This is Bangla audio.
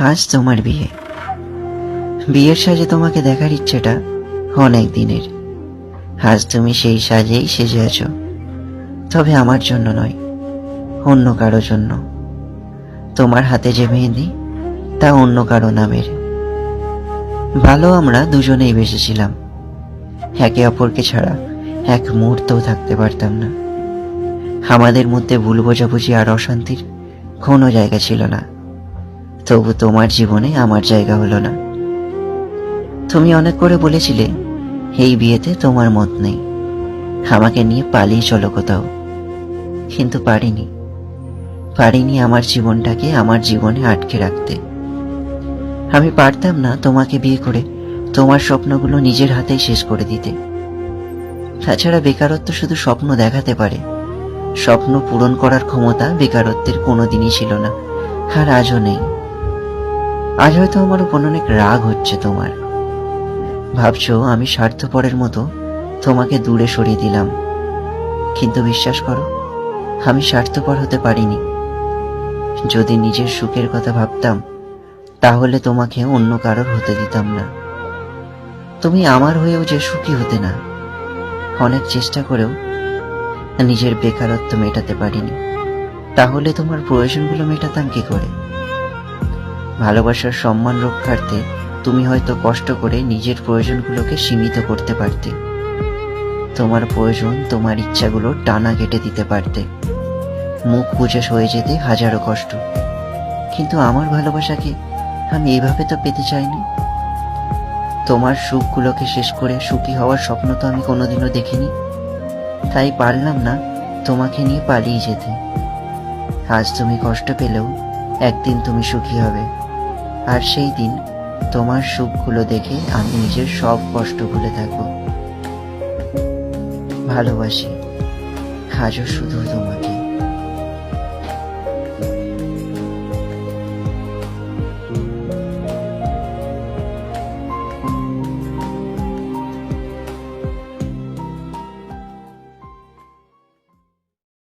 আজ তোমার বিয়ে। বিয়ের সাজে তোমাকে দেখার ইচ্ছেটা অনেক দিনের। আজ তুমি সেই সাজেই সেজে আছো। তবে আমার জন্য নয়, অন্য কারও জন্য। তোমার হাতে যে মেহেন্দি, তা অন্য কারও নামের। ভালো আমরা দুজনেই বেসেছিলাম একে অপরকে ছাড়া এক মুহূর্তও থাকতে পারতাম না। আমাদের মধ্যে ভুল বোঝাবুঝি আর অশান্তির কোনো জায়গা ছিল না। তবু তোমার জীবনে আমার জায়গা হলো না। তুমি অনেক করে বলেছিলে, এই বিয়েতে তোমার মত নেই। আমাকে নিয়ে পালিয়ে চলো কোথাও। কিন্তু পারিনি। পারিনি আমার জীবনটাকে আমার জীবনে আটকে রাখতে। আমি পারতাম না তোমাকে বিয়ে করে, তোমার স্বপ্নগুলো নিজের হাতেই শেষ করে দিতে। তাছাড়া বেকারত্ব শুধু স্বপ্ন দেখাতে পারে। স্বপ্ন পূরণ করার ক্ষমতা বেকারত্বের কোনোদিনই ছিল না, আর আজও নেই। আজ হয়তো আমার উপর অনেক রাগ হচ্ছে তোমার। ভাবছ, আমি স্বার্থপরের মতো তোমাকে দূরে সরিয়ে দিলাম। কিন্তু বিশ্বাস করো, আমি স্বার্থপর হতে পারিনি। যদি নিজের সুখের কথা ভাবতাম, তাহলে তোমাকে অন্য কারোর হতে দিতাম না। তুমি আমার হয়েও যে সুখী হতে না, অনেক চেষ্টা করেও নিজের বেকারত্ব মেটাতে পারিনি। তাহলে তোমার প্রয়োজনগুলো মেটাতাম কি করে? ভালোবাসার সম্মান রক্ষার্থে তুমি হয়তো কষ্ট করে নিজের প্রয়োজনগুলোকে সীমিত করতে পারতে। তোমার প্রয়োজন, তোমার ইচ্ছাগুলো টানা কেটে দিতে পারতে। মুখ বুঝে সয়ে যেতে হাজারো কষ্ট। কিন্তু আমার ভালোবাসাকে আমি এইভাবে তো পেতে চাইনি। তোমার সুখগুলোকে শেষ করে সুখী হওয়ার স্বপ্ন তো আমি কোনোদিনও দেখিনি। তাই পারলাম না তোমাকে নিয়ে পালিয়ে যেতে। আজ তুমি কষ্ট পেলেও একদিন তুমি সুখী হবে। আর সেই দিন তোমার সুখগুলো দেখে আমি নিজের সব কষ্ট ভুলে থাকব। ভালোবাসি, আজও শুধু তোমাকে।